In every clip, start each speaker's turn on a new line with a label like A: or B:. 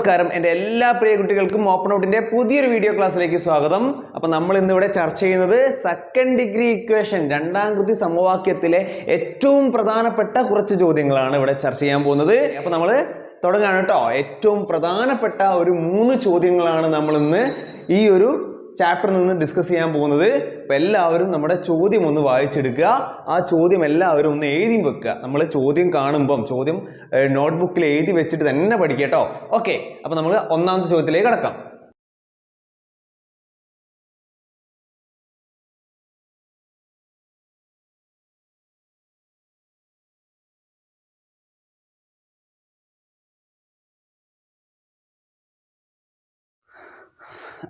A: നമസ്കാരം. എന്റെ എല്ലാ പ്രിയ കുട്ടികൾക്കും ഓപ്പൺ ഔട്ടിന്റെ പുതിയൊരു വീഡിയോ ക്ലാസ്സിലേക്ക് സ്വാഗതം. അപ്പോൾ നമ്മൾ ഇന്നിവിടെ ചർച്ച ചെയ്യുന്നത് സെക്കൻഡ് ഡിഗ്രി ഇക്വേഷൻ രണ്ടാം കൃതി സമവാക്യത്തിലെ ഏറ്റവും പ്രധാനപ്പെട്ട കുറച്ച് ചോദ്യങ്ങളാണ് ഇവിടെ ചർച്ച ചെയ്യാൻ പോകുന്നത്. അപ്പോൾ നമ്മൾ തുടങ്ങാണ് കേട്ടോ. ഏറ്റവും പ്രധാനപ്പെട്ട ഒരു മൂന്ന് ചോദ്യങ്ങളാണ് നമ്മൾ ഇന്ന് ഈ ഒരു ചാപ്റ്ററിൽ നിന്ന് ഡിസ്കസ് ചെയ്യാൻ പോകുന്നത് അപ്പോൾ എല്ലാവരും നമ്മുടെ ചോദ്യം ഒന്ന് വായിച്ചെടുക്കുക. ആ ചോദ്യം എല്ലാവരും ഒന്ന് എഴുതി വെക്കുക. നമ്മൾ ചോദ്യം കാണുമ്പം ചോദ്യം നോട്ട്ബുക്കിൽ എഴുതി വെച്ചിട്ട് തന്നെ പഠിക്കുക കേട്ടോ. ഓക്കെ അപ്പം നമ്മൾ ഒന്നാമത്തെ ചോദ്യത്തിലേക്ക് കടക്കാം.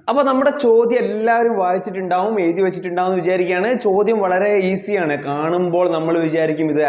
A: അപ്പോൾ നമ്മുടെ ചോദ്യം എല്ലാവരും വായിച്ചിട്ടുണ്ടാവും എഴുതി വെച്ചിട്ടുണ്ടാവും എന്ന് വിചാരിക്കുകയാണ്. ചോദ്യം വളരെ ഈസിയാണ്. കാണുമ്പോൾ നമ്മൾ വിചാരിക്കും ഇത്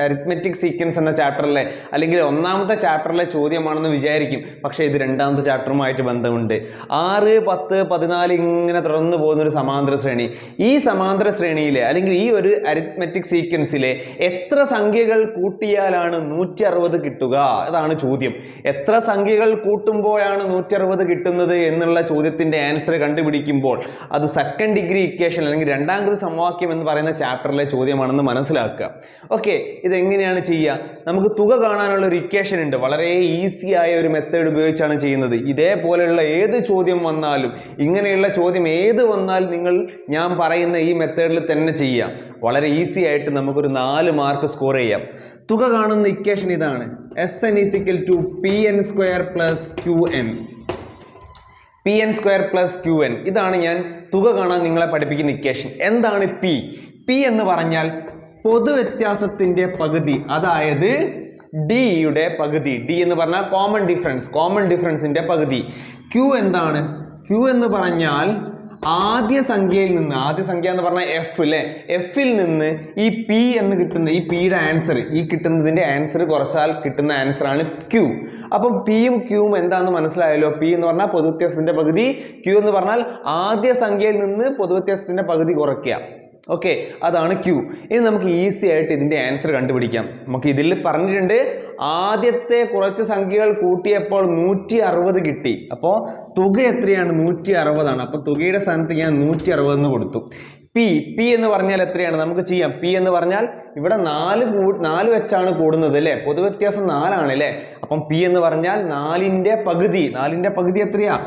A: അരിത്മെറ്റിക് സീക്വൻസ് എന്ന ചാപ്റ്ററിലെ അല്ലെങ്കിൽ ഒന്നാമത്തെ ചാപ്റ്ററിലെ ചോദ്യമാണെന്ന് വിചാരിക്കും. പക്ഷേ ഇത് രണ്ടാമത്തെ ചാപ്റ്ററുമായിട്ട് ബന്ധമുണ്ട്. ആറ് പത്ത് പതിനാല് ഇങ്ങനെ തുടർന്ന് പോകുന്ന ഒരു സമാന്തര ശ്രേണി. ഈ സമാന്തര ശ്രേണിയിലെ അല്ലെങ്കിൽ ഈ ഒരു അരിത്മെറ്റിക് സീക്വൻസിലെ എത്ര സംഖ്യകൾ കൂട്ടിയാലാണ് നൂറ്റി അറുപത് കിട്ടുക? അതാണ് ചോദ്യം. എത്ര സംഖ്യകൾ കൂട്ടുമ്പോഴാണ് നൂറ്റി അറുപത് കിട്ടുന്നത് എന്നുള്ള ചോദ്യത്തിന്റെ ആൻസർ കണ്ടുപിടിക്കുമ്പോൾ അത് സെക്കൻഡ് ഡിഗ്രി ഇക്വേഷൻ അല്ലെങ്കിൽ രണ്ടാം കൃതി സമവാക്യം എന്ന് പറയുന്ന ചാപ്റ്ററിലെ ചോദ്യമാണെന്ന് മനസ്സിലാക്കുക. ഓക്കെ ഇതെങ്ങനെയാണ് ചെയ്യുക? നമുക്ക് തുക കാണാനുള്ള ഒരു ഇക്വേഷൻ ഉണ്ട്. വളരെ ഈസി ആയ ഒരു മെത്തേഡ് ഉപയോഗിച്ചാണ് ചെയ്യുന്നത്. ഇതേപോലെയുള്ള ഏത് ചോദ്യം വന്നാലും ഇങ്ങനെയുള്ള ചോദ്യം ഏത് വന്നാലും നിങ്ങൾ ഞാൻ പറയുന്ന ഈ മെത്തേഡിൽ തന്നെ ചെയ്യാം വളരെ ഈസി ആയിട്ട് നമുക്കൊരു നാല് മാർക്ക് സ്കോർ ചെയ്യാം. തുക കാണുന്ന ഇക്വേഷൻ ഇതാണ്. S N is equal to P N square plus Q N P N square plus Q N ഇതാണ് ഞാൻ തുക കാണാൻ നിങ്ങളെ പഠിപ്പിക്കുന്ന ഇക്വേഷൻ എന്താണ് പി പി എന്ന് പറഞ്ഞാൽ പൊതുവ്യത്യാസത്തിന്റെ പകുതി അതായത് ഡിയുടെ പകുതി. ഡി എന്ന് പറഞ്ഞാൽ കോമൺ ഡിഫറൻസ് കോമൺ ഡിഫറൻസിന്റെ പകുതി. ക്യു എന്താണ്? ക്യു എന്ന് പറഞ്ഞാൽ ആദ്യ സംഖ്യയിൽ നിന്ന് ആദ്യ സംഖ്യ എന്ന് പറഞ്ഞാൽ എഫ് അല്ലെ എഫിൽ നിന്ന് ഈ പി എന്ന് കിട്ടുന്ന ഈ പിയുടെ ആൻസർ ഈ കിട്ടുന്നതിന്റെ ആൻസർ കുറച്ചാൽ കിട്ടുന്ന ആൻസറാണ് ക്യു അപ്പം പിയും ക്യൂവും എന്താണെന്ന് മനസ്സിലായല്ലോ? പി എന്ന് പറഞ്ഞാൽ പൊതുവ്യത്യാസത്തിന്റെ പകുതി ക്യൂ എന്ന് പറഞ്ഞാൽ ആദ്യ സംഖ്യയിൽ നിന്ന് പൊതുവ്യത്യാസത്തിന്റെ പകുതി കുറയ്ക്കുക. ഓക്കെ അതാണ് ക്യൂ ഇനി നമുക്ക് ഈസി ആയിട്ട് ഇതിന്റെ ആൻസർ കണ്ടുപിടിക്കാം. നമുക്ക് ഇതിൽ പറഞ്ഞിട്ടുണ്ട് ആദ്യത്തെ കുറച്ച് സംഖ്യകൾ കൂട്ടിയപ്പോൾ നൂറ്റി അറുപത് കിട്ടി. അപ്പോൾ തുക എത്രയാണ്? നൂറ്റി അറുപതാണ് അപ്പോൾ തുകയുടെ സ്ഥാനത്ത് ഞാൻ നൂറ്റി അറുപത് എന്ന് കൊടുത്തു. പി പി എന്ന് പറഞ്ഞാൽ എത്രയാണ്? നമുക്ക് ചെയ്യാം. പി എന്ന് പറഞ്ഞാൽ ഇവിടെ നാല് കൂ നാല് വെച്ചാണ് കൂടുന്നത് അല്ലേ? പൊതുവ്യത്യാസം നാലാണ് അല്ലേ? അപ്പം പി എന്ന് പറഞ്ഞാൽ നാലിന്റെ പകുതി. നാലിന്റെ പകുതി എത്രയാ?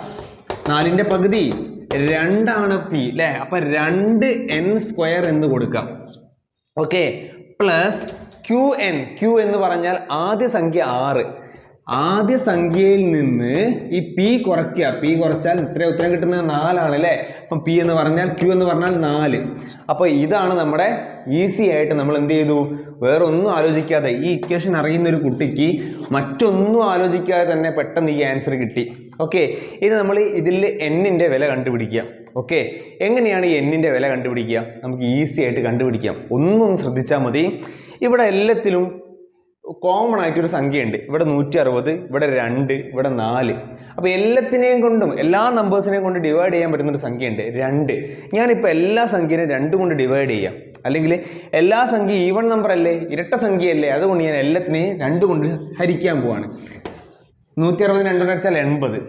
A: നാലിന്റെ പകുതി രണ്ടാണ് പി അല്ലേ അപ്പൊ രണ്ട് എൻ സ്ക്വയർ എന്ന് കൊടുക്കാം. Okay plus Q N Q എന്ന് പറഞ്ഞാൽ ആദ്യ സംഖ്യ ആറ്. ആദ്യ സംഖ്യയിൽ നിന്ന് ഈ പി കുറയ്ക്കുക പി കുറച്ചാൽ ഇത്ര ഉത്തരം കിട്ടുന്നത് നാലാണ് അല്ലേ അപ്പം പി എന്ന് പറഞ്ഞാൽ ക്യു എന്ന് പറഞ്ഞാൽ നാല്. അപ്പോൾ ഇതാണ് നമ്മുടെ ഈസി ആയിട്ട് നമ്മൾ എന്ത് ചെയ്തു? വേറെ ഒന്നും ആലോചിക്കാതെ ഈ ഇക്വേഷൻ അറിയുന്ന ഒരു കുട്ടിക്ക് മറ്റൊന്നും ആലോചിക്കാതെ തന്നെ പെട്ടെന്ന് ഈ ആൻസർ കിട്ടി. ഓക്കെ ഇനി നമ്മൾ ഇതിൽ എന്നിന്റെ വില കണ്ടുപിടിക്കുക. ഓക്കെ എങ്ങനെയാണ് ഈ എന്നിന്റെ വില കണ്ടുപിടിക്കുക? നമുക്ക് ഈസി ആയിട്ട് കണ്ടുപിടിക്കാം. ഒന്നും ശ്രദ്ധിച്ചാൽ മതി. ഇവിടെ എല്ലാത്തിലും കോമൺ ആയിട്ടൊരു സംഖ്യയുണ്ട്. ഇവിടെ നൂറ്റി അറുപത് ഇവിടെ രണ്ട് ഇവിടെ നാല്. അപ്പോൾ എല്ലാത്തിനെയും കൊണ്ടും എല്ലാ നമ്പേഴ്സിനെയും കൊണ്ട് ഡിവൈഡ് ചെയ്യാൻ പറ്റുന്ന ഒരു സംഖ്യയുണ്ട് രണ്ട്. ഞാനിപ്പോൾ എല്ലാ സംഖ്യയും രണ്ട് കൊണ്ട് ഡിവൈഡ് ചെയ്യാം. അല്ലെങ്കിൽ എല്ലാ സംഖ്യ ഈവൺ നമ്പർ അല്ലേ ഇരട്ട സംഖ്യയല്ലേ അതുകൊണ്ട് ഞാൻ എല്ലാത്തിനെയും രണ്ട് കൊണ്ട് ഹരിക്കാൻ പോവാണ്. നൂറ്റി അറുപതിന് രണ്ടു അടിച്ചാൽ എൺപത്.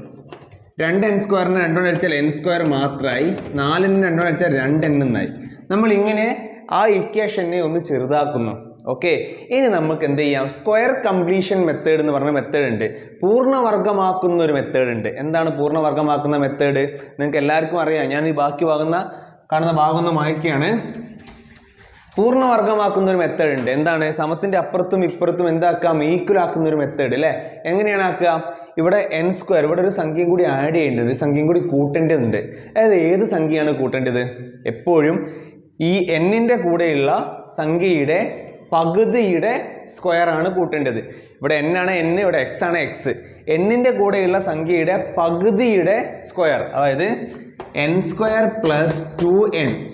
A: രണ്ട് എൻ സ്ക്വയറിന് രണ്ടു അടിച്ചാൽ എൻ സ്ക്വയർ മാത്രമായി നാലിന് രണ്ടു അടിച്ചാൽ രണ്ട് എൻ എന്നായി. നമ്മൾ ഇങ്ങനെ ആ ഇക്വേഷനെ ഒന്ന് ചെറുതാക്കുന്നു. ഓക്കെ ഇനി നമുക്ക് എന്ത് ചെയ്യാം? സ്ക്വയർ കംപ്ലീഷൻ മെത്തേഡ് എന്ന് പറഞ്ഞ മെത്തേഡ് ഉണ്ട്. പൂർണവർഗമാക്കുന്ന ഒരു മെത്തേഡ് ഉണ്ട്. എന്താണ് പൂർണവർഗമാക്കുന്ന മെത്തേഡ് നിങ്ങൾക്ക് എല്ലാവർക്കും അറിയാം. ഞാൻ ഈ ബാക്കി വാങ്ങുന്ന കാണുന്ന ഭാഗം ഒന്ന് മായ്ക്കുകയാണ് പൂർണവർഗമാക്കുന്ന ഒരു മെത്തേഡ് ഉണ്ട്. എന്താണ്? സമത്തിന്റെ അപ്പുറത്തും ഇപ്പുറത്തും എന്താക്കാം? ഈക്വൽ ആക്കുന്ന ഒരു മെത്തേഡ് അല്ലേ എങ്ങനെയാണ് ആക്കുക? ഇവിടെ എൻ സ്ക്വയർ ഇവിടെ ഒരു സംഖ്യയും കൂടി ആഡ് ചെയ്യേണ്ടത് സംഖ്യയും കൂടി കൂട്ടേണ്ടതുണ്ട്. അതായത് ഏത് സംഖ്യയാണ് കൂട്ടേണ്ടത്? എപ്പോഴും ഈ എന്നിന്റെ കൂടെയുള്ള സംഖ്യയുടെ പകുതിയുടെ സ്ക്വയർ ആണ് കൂട്ടേണ്ടത്. ഇവിടെ എൻ ആണ് എൻ ഇവിടെ എക്സ് ആണ് എക്സ് എന്നിന്റെ കൂടെയുള്ള സംഖ്യയുടെ പകുതിയുടെ സ്ക്വയർ അതായത് N square plus two N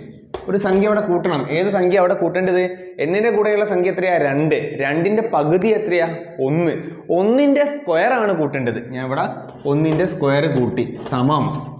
A: ഒരു സംഖ്യ അവിടെ കൂട്ടണം. ഏത് സംഖ്യ അവിടെ കൂട്ടേണ്ടത്? എന്നിന്റെ കൂടെയുള്ള സംഖ്യ എത്രയാ? രണ്ട്. രണ്ടിന്റെ പകുതി എത്രയാ? ഒന്ന്. ഒന്നിന്റെ സ്ക്വയർ ആണ് കൂട്ടേണ്ടത്. ഞാൻ ഇവിടെ ഒന്നിന്റെ സ്ക്വയർ കൂട്ടി. സമം.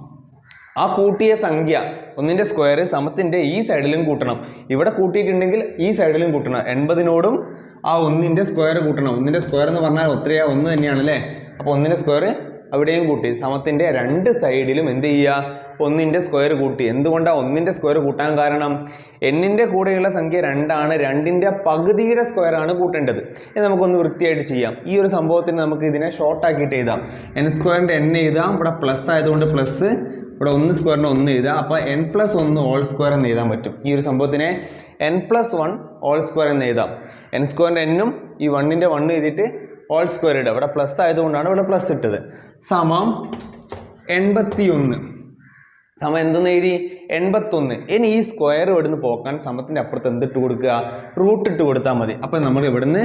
A: ആ കൂട്ടിയ സംഖ്യ ഒന്നിന്റെ സ്ക്വയർ സമത്തിന്റെ ഈ സൈഡിലും കൂട്ടണം. ഇവിടെ കൂട്ടിയിട്ടുണ്ടെങ്കിൽ ഈ സൈഡിലും കൂട്ടണം. എൺപതിനോടും ആ ഒന്നിന്റെ സ്ക്വയർ കൂട്ടണം. ഒന്നിന്റെ സ്ക്വയർ എന്ന് പറഞ്ഞാൽ ഒത്രയാ ഒന്ന് തന്നെയാണ് അല്ലേ അപ്പോൾ ഒന്നിന്റെ സ്ക്വയർ അവിടെയും കൂട്ടി. സമത്തിന്റെ രണ്ട് സൈഡിലും എന്ത് ചെയ്യുക? ഒന്നിന്റെ സ്ക്വയർ കൂട്ടി. എന്തുകൊണ്ടാണ് ഒന്നിന്റെ സ്ക്വയർ കൂട്ടാൻ കാരണം? എന്നിന്റെ കൂടെയുള്ള സംഖ്യ രണ്ടാണ്. രണ്ടിന്റെ പകുതിയുടെ സ്ക്വയർ ആണ് കൂട്ടേണ്ടത്. ഇത് നമുക്കൊന്ന് വൃത്തിയായിട്ട് ചെയ്യാം. ഈ ഒരു സംഭവത്തിന് നമുക്ക് ഇതിനെ ഷോർട്ടാക്കിയിട്ട് എഴുതാം. എൻ സ്ക്വയറിന്റെ എൻ എഴുതാം. ഇവിടെ പ്ലസ് ആയതുകൊണ്ട് പ്ലസ് ഇവിടെ ഒന്ന് സ്ക്വയറിന് ഒന്ന് എഴുതാം അപ്പോൾ എൻ പ്ലസ് ഒന്ന് ഓൾ സ്ക്വയർ എന്ന് എഴുതാൻ പറ്റും. ഈ ഒരു സംഭവത്തിനെ N plus one whole square എന്ന് എഴുതാം. എൻ സ്ക്വയറിന്റെ എന്നും ഈ വണ്ണിന്റെ വണ്ണ് എഴുതിയിട്ട് ഓൾ സ്ക്വയർ ഇടുക. ഇവിടെ പ്ലസ് ആയതുകൊണ്ടാണ് ഇവിടെ പ്ലസ് ഇട്ടത്. സമം എൺപത്തി ഒന്ന് സമം എന്തെന്ന് എഴുതി? എൺപത്തൊന്ന്. ഇനി ഈ സ്ക്വയർ ഇവിടുന്ന് പോക്കാൻ സമത്തിന്റെ അപ്പുറത്ത് എന്തിട്ട് കൊടുക്കുക? റൂട്ട് ഇട്ട് കൊടുത്താൽ മതി. അപ്പം നമ്മൾ ഇവിടുന്ന്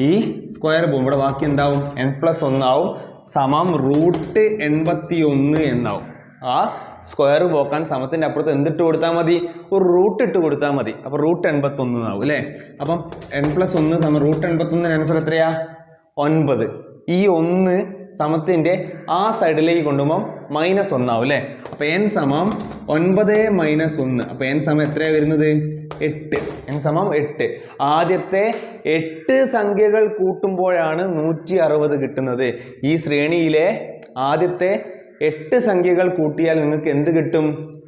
A: ഈ സ്ക്വയർ പോകും. ഇവിടെ ബാക്കി എന്താവും? എൻ പ്ലസ് ഒന്നാവും സമം റൂട്ട് എൺപത്തി ഒന്ന് എന്നാവും. ആ സ്ക്വയർ പോക്കാൻ സമത്തിന്റെ അപ്പുറത്ത് എന്തിട്ട് കൊടുത്താൽ മതി? ഒരു റൂട്ട് ഇട്ട് കൊടുത്താൽ മതി. അപ്പോൾ റൂട്ട് എൺപത്തൊന്ന് എന്നാവും അല്ലേ? അപ്പം എൻ പ്ലസ് ഒന്ന് സമ റൂട്ട് എൺപത്തൊന്നിന് ആൻസർ എത്രയാ? ഒൻപത്. ഈ ഒന്ന് സമത്തിന്റെ ആ സൈഡിലേക്ക് കൊണ്ടുപോകുമ്പോൾ മൈനസ് ഒന്നാവും അല്ലേ? അപ്പോൾ എൻ സമം ഒൻപത് മൈനസ് ഒന്ന്. അപ്പോൾ എൻ സമം എത്രയാണ് വരുന്നത്? എട്ട്. എൻ സമം എട്ട്. ആദ്യത്തെ എട്ട് സംഖ്യകൾ കൂട്ടുമ്പോഴാണ് നൂറ്റി അറുപത് കിട്ടുന്നത്. ഈ ശ്രേണിയിലെ ആദ്യത്തെ എട്ട് സംഖ്യകൾ കൂട്ടിയാൽ നിങ്ങൾക്ക് എന്ത് കിട്ടും?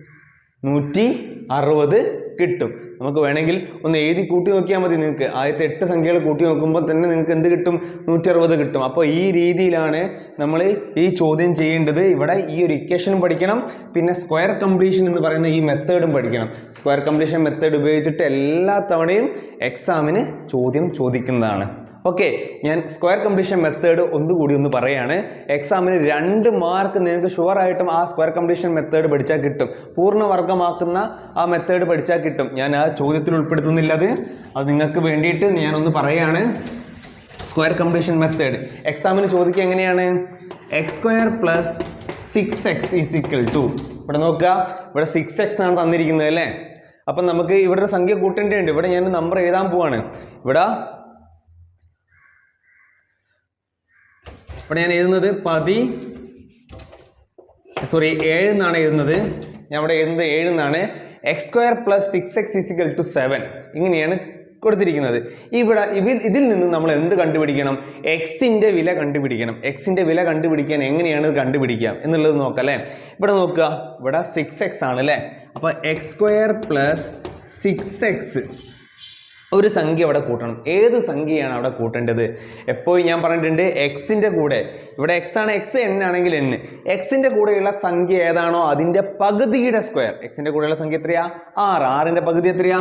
A: നൂറ്റി അറുപത് കിട്ടും. നമുക്ക് വേണമെങ്കിൽ ഒന്ന് എഴുതി കൂട്ടി നോക്കിയാൽ മതി നിങ്ങൾക്ക്. ആദ്യത്തെ എട്ട് സംഖ്യകൾ കൂട്ടി നോക്കുമ്പോൾ തന്നെ നിങ്ങൾക്ക് എന്ത് കിട്ടും? നൂറ്റി അറുപത് കിട്ടും. അപ്പോൾ ഈ രീതിയിലാണ് നമ്മൾ ഈ ചോദ്യം ചെയ്യേണ്ടത്. ഇവിടെ ഈ ഒരു ഇക്വേഷനും പഠിക്കണം. പിന്നെ സ്ക്വയർ കംപ്ലീഷൻ എന്ന് പറയുന്ന ഈ മെത്തേഡും പഠിക്കണം. സ്ക്വയർ കംപ്ലീഷൻ മെത്തേഡ് ഉപയോഗിച്ചിട്ട് എല്ലാ തവണയും എക്സാമിന് ചോദ്യം ചോദിക്കുന്നതാണ്. ഓക്കെ ഞാൻ സ്ക്വയർ കംപ്ലീഷൻ മെത്തേഡ് ഒന്നുകൂടി ഒന്ന് പറയാണ്. എക്സാമിന് രണ്ട് മാർക്ക് നിങ്ങൾക്ക് ഷുവറായിട്ടും ആ സ്ക്വയർ കംപ്ലീഷൻ മെത്തേഡ് പഠിച്ചാൽ കിട്ടും. പൂർണവർഗമാക്കുന്ന ആ മെത്തേഡ് പഠിച്ചാൽ കിട്ടും. ഞാൻ ആ ചോദ്യത്തിൽ ഉൾപ്പെടുത്തുന്നില്ല അത്. നിങ്ങൾക്ക് വേണ്ടിയിട്ട് ഞാനൊന്ന് പറയാണ്. സ്ക്വയർ കംപ്ലീഷൻ മെത്തേഡ് എക്സാമിന് ചോദിക്കുക എങ്ങനെയാണ്? X square plus six X is to ഇവിടെ നോക്കുക. ഇവിടെ സിക്സ് എക്സ് ആണ് തന്നിരിക്കുന്നത് അല്ലേ? അപ്പം നമുക്ക് ഇവിടെ ഒരു സംഖ്യ കൂട്ടേണ്ടതുണ്ട്. ഇവിടെ ഞാൻ നമ്പർ എഴുതാൻ പോവാണ്. ഇവിടെ ഇവിടെ ഞാൻ എഴുതുന്നത് പതി സോറി ഏഴ് എന്നാണ് എഴുതുന്നത്. ഞാൻ ഇവിടെ എഴുതുന്നത് ഏഴ് എന്നാണ്. X square plus six X is equal to seven ഇങ്ങനെയാണ് കൊടുത്തിരിക്കുന്നത്. ഇവിടെ ഇതിൽ ഇതിൽ നിന്ന് നമ്മൾ എന്ത് കണ്ടുപിടിക്കണം? എക്സിന്റെ വില കണ്ടുപിടിക്കണം. എക്സിന്റെ വില കണ്ടുപിടിക്കാൻ എങ്ങനെയാണ് ഇത് കണ്ടുപിടിക്കുക എന്നുള്ളത് നോക്കാം അല്ലേ? ഇവിടെ നോക്കുക. ഇവിടെ സിക്സ് എക്സ് ആണ് അല്ലേ? അപ്പോൾ X square plus six X ഒരു സംഖ്യ അവിടെ കൂട്ടണം. ഏത് സംഖ്യയാണ് അവിടെ കൂട്ടേണ്ടത്? എപ്പോഴും ഞാൻ പറഞ്ഞിട്ടുണ്ട് എക്സിന്റെ കൂടെ. ഇവിടെ എക്സ് ആണ് എക്സ് എൻ ആണെങ്കിൽ എൻ എക്സിന്റെ കൂടെയുള്ള സംഖ്യ ഏതാണോ? അതിന്റെ പകുതിയുടെ സ്ക്വയർ എക്സിന്റെ കൂടെയുള്ള സംഖ്യ എത്രയാ? ആറ്. ആറിന്റെ പകുതി എത്രയാ?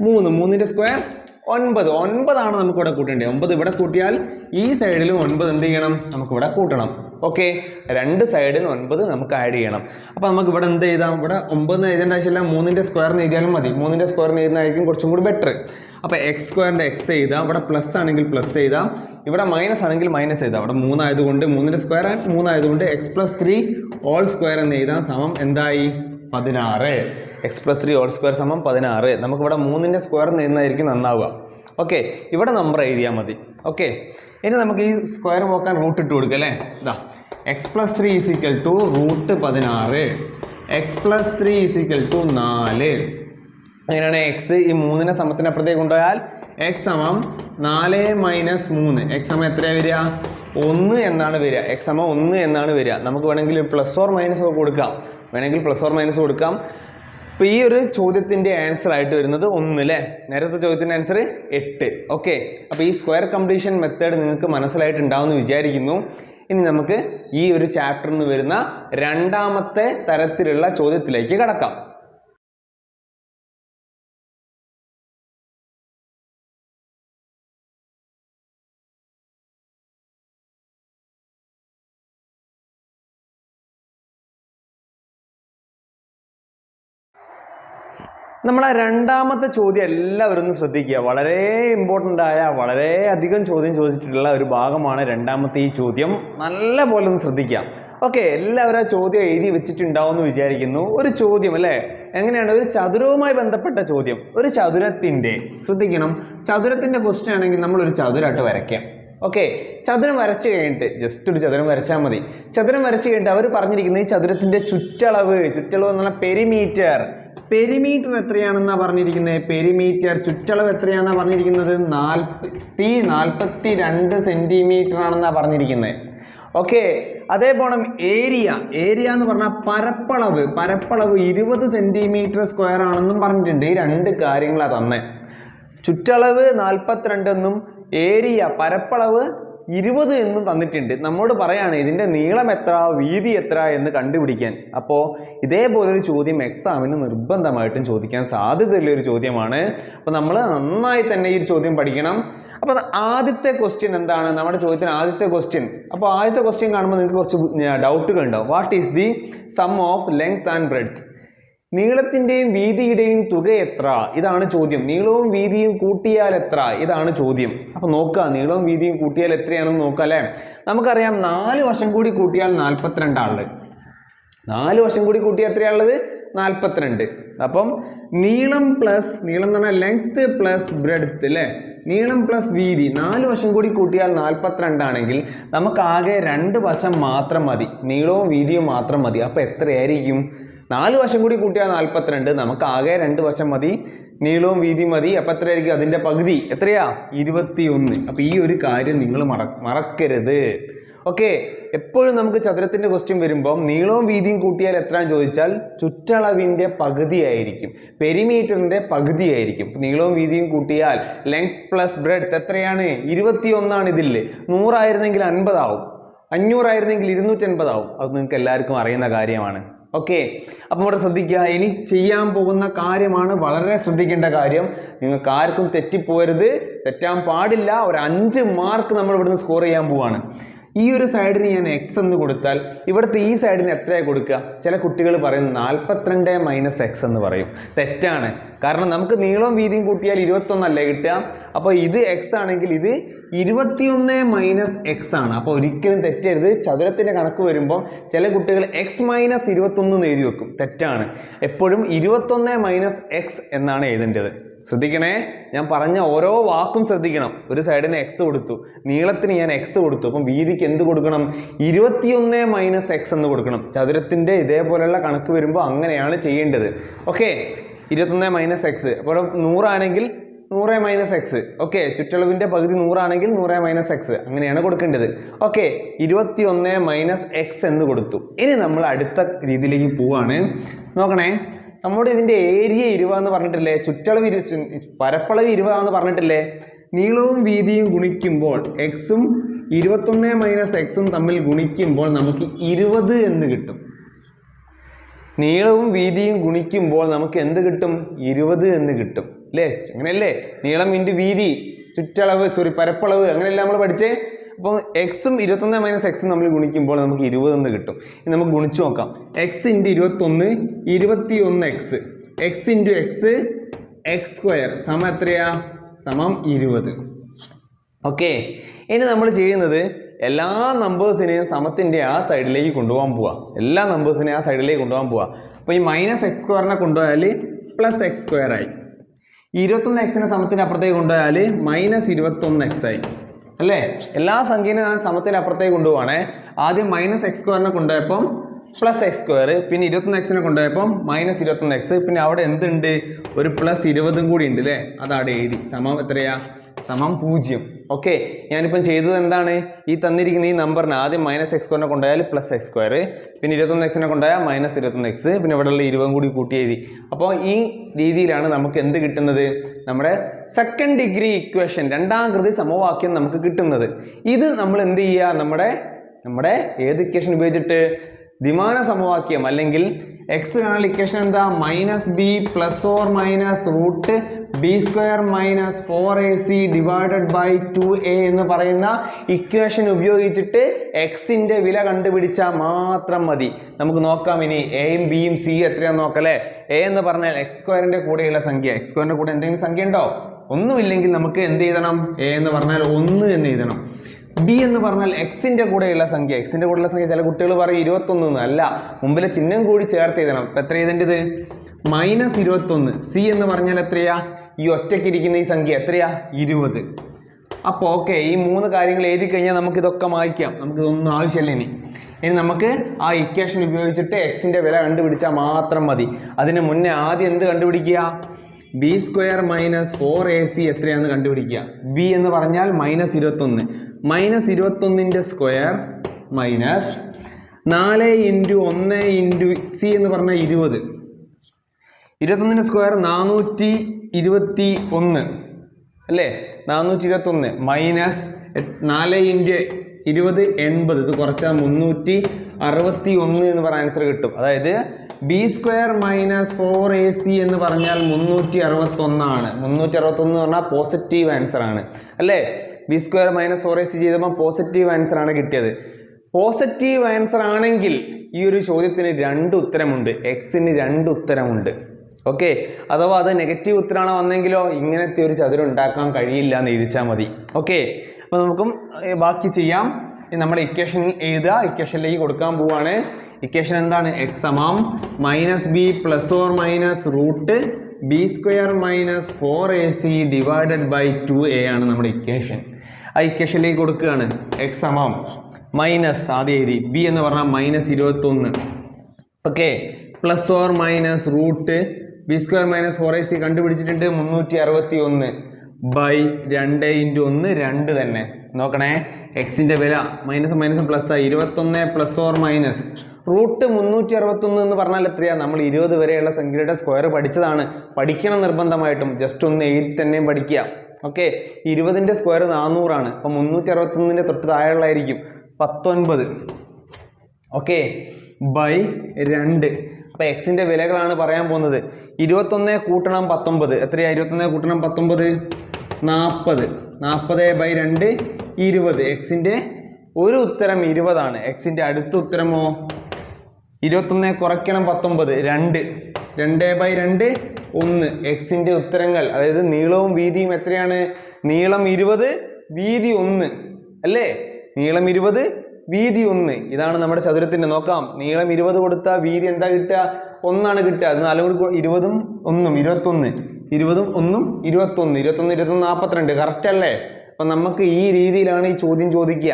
A: മൂന്ന്. മൂന്നിന്റെ സ്ക്വയർ ഒൻപത്. ഒൻപതാണ് നമുക്കിവിടെ കൂട്ടേണ്ടത്. ഒമ്പത് ഇവിടെ കൂട്ടിയാൽ ഈ സൈഡിലും ഒൻപത് എന്ത് ചെയ്യണം? നമുക്കിവിടെ കൂട്ടണം. ഓക്കെ രണ്ട് സൈഡിൽ ഒൻപത് നമുക്ക് ആഡ് ചെയ്യണം. അപ്പോൾ നമുക്ക് ഇവിടെ എന്ത് ചെയ്താം ഇവിടെ ഒമ്പത് എഴുതേണ്ട ആവശ്യമില്ല. മൂന്നിന്റെ സ്ക്വയർ എഴുതിയാലും മതി. മൂന്നിന്റെ സ്ക്വയർ എഴുതുന്നതായിരിക്കും കുറച്ചും കൂടി ബെറ്റർ അപ്പോൾ എക്സ് സ്ക്വയറിന്റെ എക്സ് ചെയ്താം ഇവിടെ പ്ലസ് ആണെങ്കിൽ പ്ലസ് എഴുതാം. ഇവിടെ മൈനസ് ആണെങ്കിൽ മൈനസ് എഴുതാം. ഇവിടെ മൂന്നായതുകൊണ്ട് മൂന്നിന്റെ square and മൂന്നായതുകൊണ്ട് X plus three whole square എന്ന് എഴുതാം. സമം എന്തായി? പതിനാറ്. X plus three whole square സമം പതിനാറ്. നമുക്കിവിടെ മൂന്നിന്റെ സ്ക്വയർ എഴുതുന്നതായിരിക്കും നന്നാവുക. ഓക്കെ ഇവിടെ നമ്പർ എഴുതിയാൽ മതി. ഓക്കെ ഇനി നമുക്ക് ഈ സ്ക്വയർ പോക്കാൻ റൂട്ട് ഇട്ട് കൊടുക്കുക അല്ലേ? ഇതാ X plus three is equal to root പതിനാറ് X plus three is equal to നാല്. അങ്ങനെയാണ് എക്സ് ഈ മൂന്നിനെ സമത്തിനപ്പുറത്തേക്ക് കൊണ്ടുപോയാൽ എക്സ് സമം നാല് മൈനസ് മൂന്ന്. എക്സ് സമം എത്രയാണ് വരിക? ഒന്ന് എന്നാണ് വരിക. എക്സ് സമം ഒന്ന് എന്നാണ് വരിക. നമുക്ക് വേണമെങ്കിൽ പ്ലസ് ഓർ മൈനസ് ഒക്കെ കൊടുക്കാം. വേണമെങ്കിൽ പ്ലസ് ഓർ മൈനസ് കൊടുക്കാം. അപ്പോൾ ഈ ഒരു ചോദ്യത്തിന്റെ ആൻസർ ആയിട്ട് വരുന്നത് ഒന്ന് അല്ലേ നേരത്തെ ചോദ്യത്തിന്റെ ആൻസർ എട്ട്. ഓക്കെ അപ്പോൾ ഈ സ്ക്വയർ കംപ്ലീഷൻ മെത്തേഡ് നിങ്ങൾക്ക് മനസ്സിലായിട്ടുണ്ടാവുമെന്ന് വിചാരിക്കുന്നു. ഇനി നമുക്ക് ഈ ഒരു ചാപ്റ്ററിൽ നിന്ന് വരുന്ന രണ്ടാമത്തെ തരത്തിലുള്ള ചോദ്യത്തിലേക്ക് കടക്കാം. നമ്മളെ രണ്ടാമത്തെ ചോദ്യം എല്ലാവരും ഒന്ന് ശ്രദ്ധിക്കുക. വളരെ ഇമ്പോർട്ടന്റ് ആയ വളരെ അധികം ചോദ്യം ചോദിച്ചിട്ടുള്ള ഒരു ഭാഗമാണ് രണ്ടാമത്തെ ഈ ചോദ്യം. നല്ല പോലെ ഒന്ന് ശ്രദ്ധിക്കാം ഓക്കെ എല്ലാവരും ആ ചോദ്യം എഴുതി വെച്ചിട്ടുണ്ടാവും എന്ന് വിചാരിക്കുന്നു. ഒരു ചോദ്യം അല്ലേ? എങ്ങനെയാണ്? ഒരു ചതുരവുമായി ബന്ധപ്പെട്ട ചോദ്യം. ഒരു ചതുരത്തിന്റെ ശ്രദ്ധിക്കണം. ചതുരത്തിന്റെ ക്വസ്റ്റ്യൻ ആണെങ്കിൽ നമ്മൾ ഒരു ചതുരമായിട്ട് വരയ്ക്കാം. ഓക്കെ ചതുരം വരച്ച് കഴിഞ്ഞിട്ട് ജസ്റ്റ് ഒരു ചതുരം വരച്ചാൽ മതി. ചതുരം വരച്ച് കഴിഞ്ഞിട്ട് അവർ പറഞ്ഞിരിക്കുന്നത് ഈ ചതുരത്തിന്റെ ചുറ്റളവ് ചുറ്റളവ് എന്ന് പറഞ്ഞാൽ പെരിമീറ്റർ പെരിമീറ്റർ എത്രയാണെന്നാണ് പറഞ്ഞിരിക്കുന്നത് പെരിമീറ്റർ ചുറ്റളവ് എത്രയാണെന്നാണ് പറഞ്ഞിരിക്കുന്നത്? നാൽപ്പത്തി നാൽപ്പത്തി രണ്ട് സെന്റിമീറ്റർ ആണെന്നാണ് പറഞ്ഞിരിക്കുന്നത് ഓക്കെ അതേപോലെ ഏരിയ. ഏരിയ എന്ന് പറഞ്ഞാൽ പരപ്പളവ്. പരപ്പളവ് ഇരുപത് സെന്റിമീറ്റർ സ്ക്വയർ ആണെന്നും പറഞ്ഞിട്ടുണ്ട്. ഈ രണ്ട് കാര്യങ്ങളാണ് തന്നെ. ചുറ്റളവ് നാൽപ്പത്തിരണ്ടെന്നും ഏരിയ പരപ്പളവ് ഇരുപത് എന്ന് തന്നിട്ടുണ്ട്. നമ്മോട് പറയാണ് ഇതിന്റെ നീളം എത്ര വീതി എത്ര എന്ന് കണ്ടുപിടിക്കാൻ. അപ്പോൾ ഇതേപോലൊരു ചോദ്യം എക്സാമിന് നിർബന്ധമായിട്ടും ചോദിക്കാൻ സാധ്യതയുള്ള ഒരു ചോദ്യമാണ്. അപ്പോൾ നമ്മൾ നന്നായി തന്നെ ഈ ചോദ്യം പഠിക്കണം. അപ്പോൾ ആദ്യത്തെ ക്വസ്റ്റ്യൻ എന്താണ്? നമ്മുടെ ചോദ്യത്തിന് ആദ്യത്തെ ക്വസ്റ്റ്യൻ അപ്പോൾ ആദ്യത്തെ ക്വസ്റ്റ്യൻ കാണുമ്പോൾ നിങ്ങൾക്ക് കുറച്ച് ഡൗട്ടുകൾ ഉണ്ടാവും. What is the sum of length and breadth നീളത്തിന്റെയും വീതിയുടെയും തുക എത്ര? ഇതാണ് ചോദ്യം. നീളവും വീതിയും കൂട്ടിയാൽ എത്ര? ഇതാണ് ചോദ്യം. അപ്പോൾ നോക്കുക നീളവും വീതിയും കൂട്ടിയാൽ എത്രയാണെന്ന് നോക്കുക അല്ലേ? നമുക്കറിയാം നാല് വശം കൂടി കൂട്ടിയാൽ നാൽപ്പത്തിരണ്ടാളുള്ളത് നാല് വശം കൂടി കൂട്ടിയാൽ എത്രയാണുള്ളത്? നാൽപ്പത്തിരണ്ട്. അപ്പം നീളം പ്ലസ് നീളം എന്ന് പറഞ്ഞാൽ ലെങ്ത് പ്ലസ് ബ്രെഡ്ത്ത് അല്ലേ നീളം പ്ലസ് വീതി. നാല് വശം കൂടി കൂട്ടിയാൽ നാൽപ്പത്തിരണ്ടാണെങ്കിൽ നമുക്ക് ആകെ രണ്ട് വശം മാത്രം മതി. നീളവും വീതിയും മാത്രം മതി. അപ്പോൾ എത്രയായിരിക്കും? നാല് വശം കൂടി കൂട്ടിയാൽ നാൽപ്പത്തിരണ്ട് നമുക്ക് ആകെ രണ്ട് വശം മതി. നീളവും വീതി മതി. അപ്പം എത്രയായിരിക്കും അതിന്റെ പകുതി? എത്രയാ? ഇരുപത്തിയൊന്ന്. അപ്പോൾ ഈ ഒരു കാര്യം നിങ്ങൾ മറ മറക്കരുത്. ഓക്കെ. എപ്പോഴും നമുക്ക് ചതുരത്തിന്റെ ക്വസ്റ്റ്യൻ വരുമ്പം നീളവും വീതിയും കൂട്ടിയാൽ എത്രയാണെന്ന് ചോദിച്ചാൽ ചുറ്റളവിന്റെ പകുതിയായിരിക്കും പെരിമീറ്ററിന്റെ പകുതിയായിരിക്കും നീളവും വീതിയും കൂട്ടിയാൽ ലെങ്ത് പ്ലസ് ബ്രെഡ്ത്ത് എത്രയാണ്? ഇരുപത്തിയൊന്നാണ് ഇതിൽ നൂറായിരുന്നെങ്കിൽ അൻപതാവും. അഞ്ഞൂറായിരുന്നെങ്കിൽ ഇരുന്നൂറ്റൻപതാവും. അത് നിങ്ങൾക്ക് എല്ലാവർക്കും അറിയുന്ന കാര്യമാണ്. ഓക്കെ. അപ്പോൾ ഇവിടെ ശ്രദ്ധിക്കുക ഇനി ചെയ്യാൻ പോകുന്ന കാര്യമാണ് വളരെ ശ്രദ്ധിക്കേണ്ട കാര്യം. നിങ്ങൾക്ക് ആർക്കും തെറ്റിപ്പോരുത് തെറ്റാൻ പാടില്ല ഒരു അഞ്ച് മാർക്ക് നമ്മൾ ഇവിടുന്ന് സ്കോർ ചെയ്യാൻ പോവാണ്. ഈ ഒരു സൈഡിന് ഞാൻ എക്സ് എന്ന് കൊടുത്താൽ ഇവിടുത്തെ ഈ സൈഡിന് എത്രയാണ് കൊടുക്കുക? ചില കുട്ടികൾ പറയും നാൽപ്പത്തിരണ്ട് മൈനസ് എക്സ് എന്ന് പറയും. തെറ്റാണ്. കാരണം നമുക്ക് നീളവും വീതിയും കൂട്ടിയാൽ ഇരുപത്തൊന്നല്ലേ കിട്ടുക? അപ്പോൾ ഇത് എക്സ് ആണെങ്കിൽ ഇത് ഇരുപത്തിയൊന്ന് മൈനസ് എക്സ് ആണ്. അപ്പോൾ ഒരിക്കലും തെറ്റരുത്. ചതുരത്തിന്റെ കണക്ക് വരുമ്പോൾ ചില കുട്ടികൾ എക്സ് മൈനസ് ഇരുപത്തൊന്ന് എഴുതി വെക്കും. തെറ്റാണ്. എപ്പോഴും ഇരുപത്തൊന്ന് മൈനസ് എക്സ് എന്നാണ് എഴുതേണ്ടത്. ശ്രദ്ധിക്കണേ. ഞാൻ പറഞ്ഞ ഓരോ വാക്കും ശ്രദ്ധിക്കണം. ഒരു സൈഡിന് എക്സ് കൊടുത്തു. നീളത്തിന് ഞാൻ എക്സ് കൊടുത്തു. അപ്പം വീതിക്ക് എന്ത് കൊടുക്കണം? ഇരുപത്തിയൊന്ന് മൈനസ് എക്സ് എന്ന് കൊടുക്കണം. ചതുരത്തിന്റെ ഇതേപോലെയുള്ള കണക്ക് വരുമ്പോൾ അങ്ങനെയാണ് ചെയ്യേണ്ടത്. ഓക്കെ ഇരുപത്തൊന്ന് മൈനസ് എക്സ് അപ്പോൾ നൂറാണെങ്കിൽ നൂറ് മൈനസ് എക്സ് ഓക്കെ ചുറ്റളവിന്റെ പകുതി നൂറാണെങ്കിൽ നൂറ് മൈനസ് എക്സ് അങ്ങനെയാണ് കൊടുക്കേണ്ടത്. ഓക്കെ ഇരുപത്തി ഒന്ന് മൈനസ് എക്സ് എന്ന് കൊടുത്തു. ഇനി നമ്മൾ അടുത്ത രീതിയിലേക്ക് പോവാണ്. നോക്കണേ നമ്മുടെ ഇതിന്റെ ഏരിയ ഇരുപതെന്ന് പറഞ്ഞിട്ടില്ലേ? ചുറ്റളവ് ഇരു പരപ്പളവ് ഇരുവാന്ന് പറഞ്ഞിട്ടില്ലേ? നീളവും വീതിയും ഗുണിക്കുമ്പോൾ എക്സും ഇരുപത്തൊന്ന് മൈനസ് എക്സും തമ്മിൽ ഗുണിക്കുമ്പോൾ നമുക്ക് ഇരുപത് എന്ന് കിട്ടും. നീളവും വീതിയും ഗുണിക്കുമ്പോൾ നമുക്ക് എന്ത് കിട്ടും? ഇരുപത് എന്ന് കിട്ടും. അല്ലേ അങ്ങനെയല്ലേ? നീളം ഇന്റു വീതി ചുറ്റളവ് സോറി പരപ്പളവ് അങ്ങനെയല്ല നമ്മൾ പഠിച്ചേ? അപ്പം എക്സും ഇരുപത്തൊന്ന് മൈനസ് എക്സും നമ്മൾ ഗുണിക്കുമ്പോൾ നമുക്ക് ഇരുപത് എന്ന് കിട്ടും. ഇനി നമുക്ക് ഗുണിച്ച് നോക്കാം. എക്സ് ഇന്റു ഇരുപത്തൊന്ന് ഇരുപത്തി ഒന്ന് X X into X X square സമം എത്രയാ? സമം ഇരുപത്. ഓക്കെ ഇനി നമ്മൾ ചെയ്യുന്നത് എല്ലാ നമ്പേഴ്സിനെയും സമത്തിന്റെ ആ സൈഡിലേക്ക് കൊണ്ടുപോകാൻ പോവുക എല്ലാ നമ്പേഴ്സിനെയും ആ സൈഡിലേക്ക് കൊണ്ടുപോകാൻ പോവുക അപ്പോൾ ഈ മൈനസ് എക്സ് സ്ക്വയറിനെ കൊണ്ടുപോയാൽ പ്ലസ് എക്സ് സ്ക്വയർ ആയി. ഇരുപത്തൊന്ന് എക്സിനെ സമത്തിന് അപ്പുറത്തേക്ക് കൊണ്ടുപോയാൽ മൈനസ് ഇരുപത്തൊന്ന് എക്സ് ആയി. അല്ലേ? എല്ലാ സംഖ്യനെ ഞാൻ സമത്തിന് അപ്പുറത്തേക്ക് കൊണ്ടുപോവാണേ. ആദ്യം മൈനസ് എക്സ് സ്ക്വയറിനെ കൊണ്ടുപോയപ്പം പ്ലസ് എക്സ് സ്ക്വയർ പിന്നെ ഇരുപത്തൊന്ന് എക്സിനെ കൊണ്ടുപോയപ്പം മൈനസ് ഇരുപത്തൊന്ന് എക്സ് പിന്നെ അവിടെ എന്തുണ്ട്? ഒരു പ്ലസ് ഇരുപതും കൂടി ഉണ്ട് അല്ലേ? അതാണ് എഴുതി. സമം എത്രയാ? സമം പൂജ്യം. ഓക്കെ ഞാനിപ്പം ചെയ്തത് എന്താണ്? ഈ തന്നിരിക്കുന്ന ഈ നമ്പറിന് ആദ്യം മൈനസ് എക്സ് സ്ക്വയറിനെ കൊണ്ടുപോയാൽ പ്ലസ് എക്സ് സ്ക്വയർ പിന്നെ ഇരുപത്തൊന്ന് എക്സിനെ കൊണ്ടായാൽ മൈനസ് ഇരുപത്തൊന്ന് എക്സ് പിന്നെ ഇവിടെയുള്ള ഇരുപതും കൂടി കൂട്ടി എഴുതി. അപ്പോൾ ഈ രീതിയിലാണ് നമുക്ക് എന്ത് കിട്ടുന്നത്? നമ്മുടെ സെക്കൻഡ് ഡിഗ്രി ഇക്വേഷൻ രണ്ടാം കൃതി സമവാക്യം നമുക്ക് കിട്ടുന്നത്. ഇത് നമ്മൾ എന്ത് ചെയ്യുക? നമ്മുടെ നമ്മുടെ ഏത് ഇക്വേഷൻ ഉപയോഗിച്ചിട്ട്? ദ്വിമാന സമവാക്യം അല്ലെങ്കിൽ എക്സ് കാണാൻ ഇക്വേഷൻ എന്താ? Minus B plus or minus root B square minus four A C divided by two A എന്ന് പറയുന്ന ഇക്വേഷൻ ഉപയോഗിച്ചിട്ട് എക്സിന്റെ വില കണ്ടുപിടിച്ചാൽ മാത്രം മതി. നമുക്ക് നോക്കാം ഇനി എയും ബിയും സി എത്രയാണെന്ന് നോക്കല്ലേ എ എന്ന് പറഞ്ഞാൽ എക്സ് സ്ക്വയറിന്റെ കൂടെയുള്ള സംഖ്യ. എക്സ് സ്ക്വയറിന്റെ കൂടെ എന്തെങ്കിലും സംഖ്യ ഉണ്ടോ? ഒന്നുമില്ലെങ്കിൽ നമുക്ക് എന്ത് എഴുതണം? എ എന്ന് പറഞ്ഞാൽ ഒന്ന് എന്ന് എഴുതണം. ബി എന്ന് പറഞ്ഞാൽ എക്സിന്റെ കൂടെയുള്ള സംഖ്യ. എക്സിന്റെ കൂടെയുള്ള സംഖ്യ ചില കുട്ടികൾ പറയും ഇരുപത്തൊന്ന് അല്ല മുമ്പിലെ ചിഹ്നം കൂടി ചേർത്ത് എഴുതണം. അപ്പം എത്ര എഴുതേണ്ടത്? മൈനസ് ഇരുപത്തൊന്ന്. സി എന്ന് പറഞ്ഞാൽ എത്രയാ? ഈ ഒറ്റയ്ക്ക് ഇരിക്കുന്ന ഈ സംഖ്യ എത്രയാ? ഇരുപത്. അപ്പോൾ ഓക്കെ ഈ മൂന്ന് കാര്യങ്ങൾ എഴുതി കഴിഞ്ഞാൽ നമുക്ക് ഇതൊക്കെ മായ്ക്കാം നമുക്ക് ഇതൊന്നും ആവശ്യമില്ല ഇനി. ഇനി നമുക്ക് ആ ഇക്വേഷൻ ഉപയോഗിച്ചിട്ട് എക്സിന്റെ വില കണ്ടുപിടിച്ചാൽ മാത്രം മതി. അതിന് മുന്നേ ആദ്യം എന്ത് കണ്ടുപിടിക്കുക? B square minus four A C എത്രയാണെന്ന് കണ്ടുപിടിക്കുക. ബി എന്ന് പറഞ്ഞാൽ മൈനസ് ഇരുപത്തൊന്ന്. മൈനസ് ഇരുപത്തൊന്നിന്റെ സ്ക്വയർ മൈനസ് നാല് ഇന്റു ഒന്ന് ഇന്റു സി എന്ന് പറഞ്ഞാൽ ഇരുപത്. ഇരുപത്തൊന്നിന്റെ സ്ക്വയർ നാനൂറ്റി ഇരുപത്തി ഒന്ന് അല്ലേ? നാനൂറ്റി ഇരുപത്തി ഒന്ന് മൈനസ് നാല് ഇന്റു ഇരുപത് എൺപത്. ഇത് കുറച്ചാൽ മുന്നൂറ്റി അറുപത്തി ഒന്ന് എന്ന് പറഞ്ഞ ആൻസർ കിട്ടും. അതായത് B square minus four A C എന്ന് പറഞ്ഞാൽ മുന്നൂറ്റി അറുപത്തൊന്നാണ് മുന്നൂറ്റി അറുപത്തൊന്ന് പറഞ്ഞാൽ പോസിറ്റീവ് ആൻസർ ആണ്. അല്ലേ? B square minus four A C ചെയ്തപ്പോൾ പോസിറ്റീവ് ആൻസർ ആണ് കിട്ടിയത്. പോസിറ്റീവ് ആൻസർ ആണെങ്കിൽ ഈ ഒരു ചോദ്യത്തിന് രണ്ട് ഉത്തരമുണ്ട്. എക്സിന് രണ്ട് ഉത്തരമുണ്ട്. ഓക്കെ അഥവാ അത് നെഗറ്റീവ് ഉത്തരമാണ് വന്നെങ്കിലോ ഇങ്ങനത്തെ ഒരു ചതുരം ഉണ്ടാക്കാൻ കഴിയില്ല എന്ന് എഴുതിച്ചാൽ മതി. ഓക്കെ അപ്പോൾ നമുക്കും ബാക്കി ചെയ്യാം. ഇനി നമ്മുടെ ഇക്വേഷൻ എഴുതുക. ഇക്വേഷനിലേക്ക് കൊടുക്കാൻ പോവുകയാണ് ഇക്വേഷൻ എന്താണ്? എക്സ് സമം minus B plus or minus root B square minus four A C divided by two A ആണ് നമ്മുടെ ഇക്വേഷൻ ആ ഇക്വേഷനിലേക്ക് കൊടുക്കുകയാണ്. എക്സ് സമം മൈനസ് ആദ്യം എഴുതി. ബി എന്ന് പറഞ്ഞാൽ മൈനസ് ഇരുപത്തൊന്ന്. Okay plus or minus root B square minus four A C കണ്ടുപിടിച്ചിട്ടുണ്ട്. മുന്നൂറ്റി അറുപത്തി ഒന്ന് ബൈ രണ്ട് ഇന്റു ഒന്ന് രണ്ട് തന്നെ. നോക്കണേ. എക്സിന്റെ വില മൈനസ് മൈനസ് പ്ലസ് ആയി ഇരുപത്തൊന്ന് പ്ലസ് ഓർ മൈനസ് റൂട്ട് മുന്നൂറ്റി അറുപത്തൊന്ന് എന്ന് പറഞ്ഞാൽ എത്രയാണ് നമ്മൾ ഇരുപത് വരെയുള്ള സംഖ്യയുടെ സ്ക്വയർ പഠിച്ചതാണ്. പഠിക്കണം നിർബന്ധമായിട്ടും. ജസ്റ്റ് ഒന്ന് എഴുതി തന്നെയും പഠിക്കുക. ഓക്കെ ഇരുപതിന്റെ സ്ക്വയർ നാനൂറാണ് അപ്പം മുന്നൂറ്റി അറുപത്തൊന്നിന്റെ തൊട്ട് താഴെയുള്ളതായിരിക്കും. പത്തൊൻപത്. ഓക്കെ ബൈ രണ്ട്. അപ്പോൾ എക്സിന്റെ വിലകളാണ് പറയാൻ പോകുന്നത്. ഇരുപത്തൊന്ന് കൂട്ടണം പത്തൊമ്പത്. എത്രയാ? ഇരുപത്തൊന്ന് കൂട്ടണം പത്തൊമ്പത്? നാൽപ്പത് നാൽപ്പത് ബൈ രണ്ട് ഇരുപത്. എക്സിന്റെ ഒരു ഉത്തരം ഇരുപതാണ്. എക്സിന്റെ അടുത്ത ഉത്തരമോ? ഇരുപത്തൊന്ന് കുറയ്ക്കണം പത്തൊമ്പത്. രണ്ട്. രണ്ട് ബൈ രണ്ട് ഒന്ന്. എക്സിന്റെ ഉത്തരങ്ങൾ. അതായത് നീളവും വീതിയും എത്രയാണ്? നീളം ഇരുപത് വീതി ഒന്ന്. അല്ലേ? നീളം ഇരുപത് വീതി ഒന്ന്. ഇതാണ് നമ്മുടെ ചതുരത്തിന്റെ നോക്കാം. നീളം ഇരുപത് കൊടുത്താൽ വീതി എന്താ കിട്ടുക? ഒന്നാണ് കിട്ടുക. അത് നാലും കൂടി ഇരുപതും ഒന്നും ഇരുപത്തൊന്ന്. ഇരുപതും ഒന്നും ഇരുപത്തൊന്ന്. ഇരുപത്തൊന്ന് ഇരുപത്തൊന്ന് നാൽപ്പത്തിരണ്ട് കറക്റ്റ് അല്ലേ? അപ്പം നമുക്ക് ഈ രീതിയിലാണ് ഈ ചോദ്യം ചോദിക്കുക.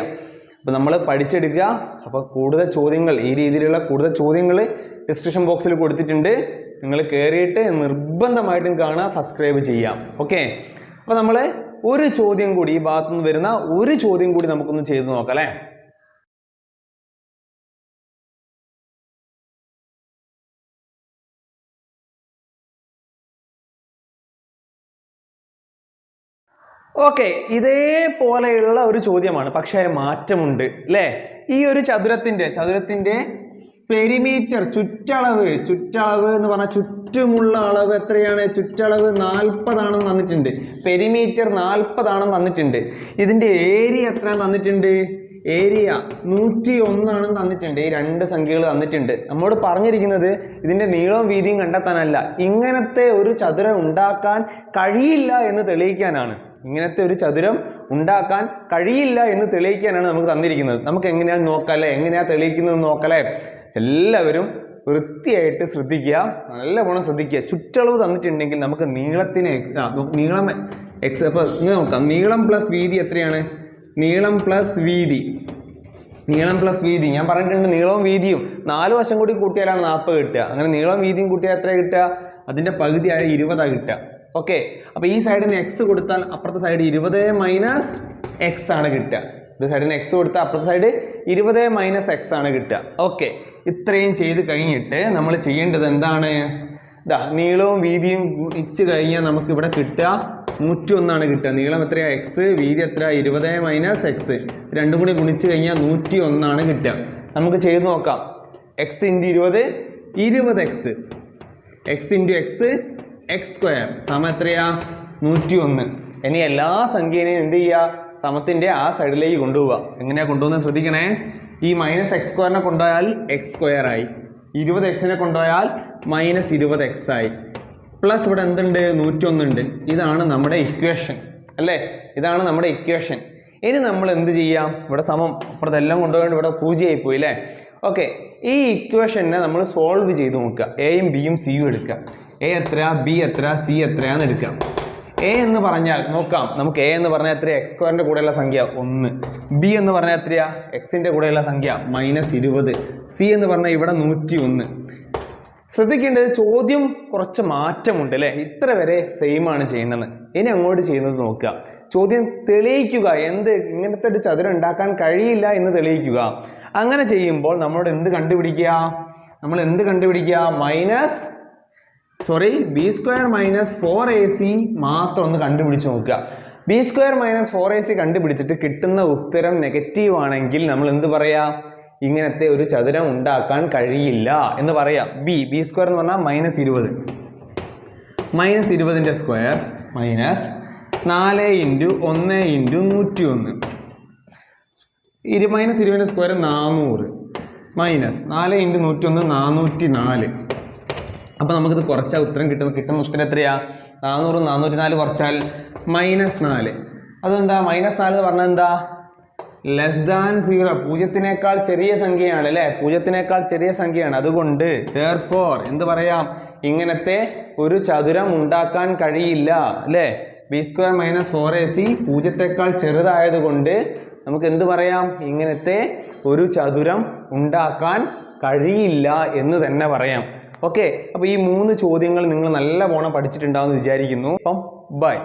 A: അപ്പം നമ്മൾ പഠിച്ചെടുക്കുക. അപ്പോൾ കൂടുതൽ ചോദ്യങ്ങൾ ഈ രീതിയിലുള്ള കൂടുതൽ ചോദ്യങ്ങൾ ഡിസ്ക്രിപ്ഷൻ ബോക്സിൽ കൊടുത്തിട്ടുണ്ട്. നിങ്ങൾ കയറിയിട്ട് നിർബന്ധമായിട്ടും കാണുക സബ്സ്ക്രൈബ് ചെയ്യാം ഓക്കെ അപ്പോൾ നമ്മൾ ഒരു ചോദ്യം കൂടി ഈ ഭാഗത്തുനിന്ന് വരുന്ന ഒരു ചോദ്യം കൂടി നമുക്കൊന്ന് ചെയ്തു നോക്കാം അല്ലേ? ഓക്കെ ഇതേപോലെയുള്ള ഒരു ചോദ്യമാണ്. പക്ഷേ മാറ്റമുണ്ട് അല്ലേ? ഈ ഒരു ചതുരത്തിന്റെ ചതുരത്തിന്റെ പെരിമീറ്റർ ചുറ്റളവ് ചുറ്റളവ് എന്ന് പറഞ്ഞാൽ ചുറ്റുമുള്ള അളവ് എത്രയാണ്? ചുറ്റളവ് നാൽപ്പതാണെന്ന് തന്നിട്ടുണ്ട്. പെരിമീറ്റർ നാൽപ്പതാണെന്ന് തന്നിട്ടുണ്ട്. ഇതിന്റെ ഏരിയ എത്ര തന്നിട്ടുണ്ട്? ഏരിയ നൂറ്റി ഒന്നാണെന്ന് തന്നിട്ടുണ്ട്. ഈ രണ്ട് സംഖ്യകൾ തന്നിട്ടുണ്ട്. നമ്മോട് പറഞ്ഞിരിക്കുന്നത് ഇതിന്റെ നീളവും വീതിയും കണ്ടെത്താനല്ല. ഇങ്ങനത്തെ ഒരു ചതുരം ഉണ്ടാക്കാൻ കഴിയില്ല എന്ന് തെളിയിക്കാനാണ്. ഇങ്ങനത്തെ ഒരു ചതുരം ഉണ്ടാക്കാൻ കഴിയില്ല എന്ന് തെളിയിക്കാനാണ് നമുക്ക് തന്നിരിക്കുന്നത്. നമുക്ക് എങ്ങനെയാണ് നോക്കാല്ലേ? എങ്ങനെയാ തെളിയിക്കുന്നത് നോക്കല്ലേ? എല്ലാവരും വൃത്തിയായിട്ട് ശ്രദ്ധിക്കുക. നല്ലവണ്ണം ശ്രദ്ധിക്കുക. ചുറ്റളവ് തന്നിട്ടുണ്ടെങ്കിൽ നമുക്ക് നീളത്തിന് നീളം എക്സ് അപ്പോൾ ഇങ്ങനെ നോക്കാം. നീളം പ്ലസ് വീതി എത്രയാണ്? നീളം പ്ലസ് വീതി. നീളം പ്ലസ് വീതി. ഞാൻ പറഞ്ഞിട്ടുണ്ട് നീളവും വീതിയും. നാല് വശം കൂടി കൂട്ടിയാലാണ് നാൽപ്പത് കിട്ടുക. അങ്ങനെ നീളവും വീതിയും കൂട്ടിയാൽ എത്ര കിട്ടുക? അതിന്റെ പകുതിയായ ഇരുപതാണ് കിട്ടുക. ഓക്കെ അപ്പോൾ ഈ സൈഡിന് എക്സ് കൊടുത്താൽ അപ്പുറത്തെ സൈഡ് ഇരുപത് മൈനസ് എക്സ് ആണ് കിട്ടുക. ഇത് സൈഡിന് എക്സ് കൊടുത്താൽ അപ്പുറത്തെ സൈഡ് ഇരുപത് മൈനസ് എക്സ് ആണ് കിട്ടുക. ഓക്കെ ഇത്രയും ചെയ്ത് കഴിഞ്ഞിട്ട് നമ്മൾ ചെയ്യേണ്ടത് എന്താണ്? ഇതാ നീളവും വീതിയും ഇച്ച് കഴിഞ്ഞാൽ നമുക്ക് ഇവിടെ കിട്ടുക നൂറ്റി ഒന്നാണ് കിട്ടുക. നീളം എത്രയാ? എക്സ് വീതി എത്ര ഇരുപത് മൈനസ് എക്സ് രണ്ടും കൂടി ഗുണിച്ച് കഴിഞ്ഞാൽ നൂറ്റി ഒന്നാണ് കിട്ടുക. നമുക്ക് ചെയ്ത് നോക്കാം. എക്സ് ഇന്റു ഇരുപത് ഇരുപത് X X into X X square സമം എത്രയാ? നൂറ്റി ഒന്ന് ഇനി എല്ലാ സംഖ്യനെയും എന്ത് ചെയ്യുക സമത്തിന്റെ ആ സൈഡിലേക്ക് കൊണ്ടുപോവുക എങ്ങനെയാണ് കൊണ്ടുപോകുന്നത് ശ്രദ്ധിക്കണേ? ഈ മൈനസ് എക്സ് സ്ക്വയറിനെ കൊണ്ടുപോയാൽ എക്സ് സ്ക്വയർ ആയി. ഇരുപത് എക്സിനെ കൊണ്ടുപോയാൽ മൈനസ് ഇരുപത് എക്സ് ആയി. പ്ലസ് ഇവിടെ എന്തുണ്ട്? നൂറ്റൊന്നുണ്ട് ഇതാണ് നമ്മുടെ ഇക്വേഷൻ അല്ലേ? ഇതാണ് നമ്മുടെ ഇക്വേഷൻ ഇനി നമ്മൾ എന്ത് ചെയ്യാം? ഇവിടെ സമം അപ്പുറത്തെല്ലാം കൊണ്ടുപോയി ഇവിടെ പൂജ്യമായി പോയി അല്ലേ? ഓക്കെ ഈ ഇക്വേഷനെ നമ്മൾ സോൾവ് ചെയ്ത് നോക്കുക. എയും ബിയും സിയും എടുക്കുക. എ എത്ര ബി എത്ര സി എത്രയാണ് എടുക്കാം എ എന്ന് പറഞ്ഞാൽ നോക്കാം നമുക്ക് എ എന്ന് പറഞ്ഞാൽ എത്രയാ? എക്സ് സ്ക്വയറിന്റെ കൂടെയുള്ള സംഖ്യ ഒന്ന്. ബി എന്ന് പറഞ്ഞാൽ എത്രയാ? എക്സിന്റെ കൂടെയുള്ള സംഖ്യ മൈനസ് ഇരുപത്. സി എന്ന് പറഞ്ഞാൽ ഇവിടെ നൂറ്റി ഒന്ന് ശ്രദ്ധിക്കേണ്ടത് ചോദ്യം കുറച്ച് മാറ്റമുണ്ട് അല്ലേ? ഇത്ര വരെ സെയിം ആണ് ചെയ്യുന്നത്. ഇനി അങ്ങോട്ട് ചെയ്യുന്നത് നോക്കുക. ചോദ്യം തെളിയിക്കുക എന്ത് ഇങ്ങനത്തെ ഒരു ചതുരം ഉണ്ടാക്കാൻ കഴിയില്ല എന്ന് തെളിയിക്കുക. അങ്ങനെ ചെയ്യുമ്പോൾ നമ്മളോട് എന്ത് കണ്ടുപിടിക്കുക? നമ്മൾ എന്ത് കണ്ടുപിടിക്കുക? Minus sorry B square minus four A C മാത്രം ഒന്ന് കണ്ടുപിടിച്ച് നോക്കുക. B square minus four A C കണ്ടുപിടിച്ചിട്ട് കിട്ടുന്ന ഉത്തരം നെഗറ്റീവ് ആണെങ്കിൽ നമ്മൾ എന്ത് പറയാ? ഇങ്ങനത്തെ ഒരു ചതുരം ഉണ്ടാക്കാൻ കഴിയില്ല എന്ന് പറയാം. ബി ബി സ്ക്വയർ എന്ന് പറഞ്ഞാൽ മൈനസ് ഇരുപത്. മൈനസ് ഇരുപതിന്റെ സ്ക്വയർ മൈനസ് നാല് ഇന്റു ഒന്ന് ഇന്റു നൂറ്റി ഒന്ന് ഇരു മൈനസ് ഇരുപതിന്റെ സ്ക്വയർ നാനൂറ് മൈനസ് നാല് ഇന്റു നൂറ്റി ഒന്ന് നാനൂറ്റി നാല് അപ്പോൾ നമുക്കിത് കുറച്ചാൽ ഉത്തരം കിട്ടുന്ന കിട്ടുന്ന ഉത്തരം എത്രയാ? നാനൂറ് നാനൂറ്റി നാല് കുറച്ചാൽ മൈനസ് നാല്. അതെന്താ? മൈനസ് നാല് എന്ന് പറഞ്ഞാൽ എന്താ? ലെസ് ദാൻ സീറോ പൂജ്യത്തിനേക്കാൾ ചെറിയ സംഖ്യയാണ് അല്ലേ? പൂജ്യത്തിനേക്കാൾ ചെറിയ സംഖ്യയാണ്. അതുകൊണ്ട് ഫോർ എന്ത് പറയാം? ഇങ്ങനത്തെ ഒരു ചതുരം ഉണ്ടാക്കാൻ കഴിയില്ല അല്ലേ? B square minus four A C പൂജ്യത്തെക്കാൾ ചെറുതായതുകൊണ്ട് നമുക്ക് എന്ത് പറയാം? ഇങ്ങനത്തെ ഒരു ചതുരം ഉണ്ടാക്കാൻ കഴിയില്ല എന്ന് തന്നെ പറയാം. ഓക്കെ അപ്പോൾ ഈ മൂന്ന് ചോദ്യങ്ങൾ നിങ്ങൾ നല്ല പോണം പഠിച്ചിട്ടുണ്ടാവുമെന്ന് വിചാരിക്കുന്നു. അപ്പം ബൈ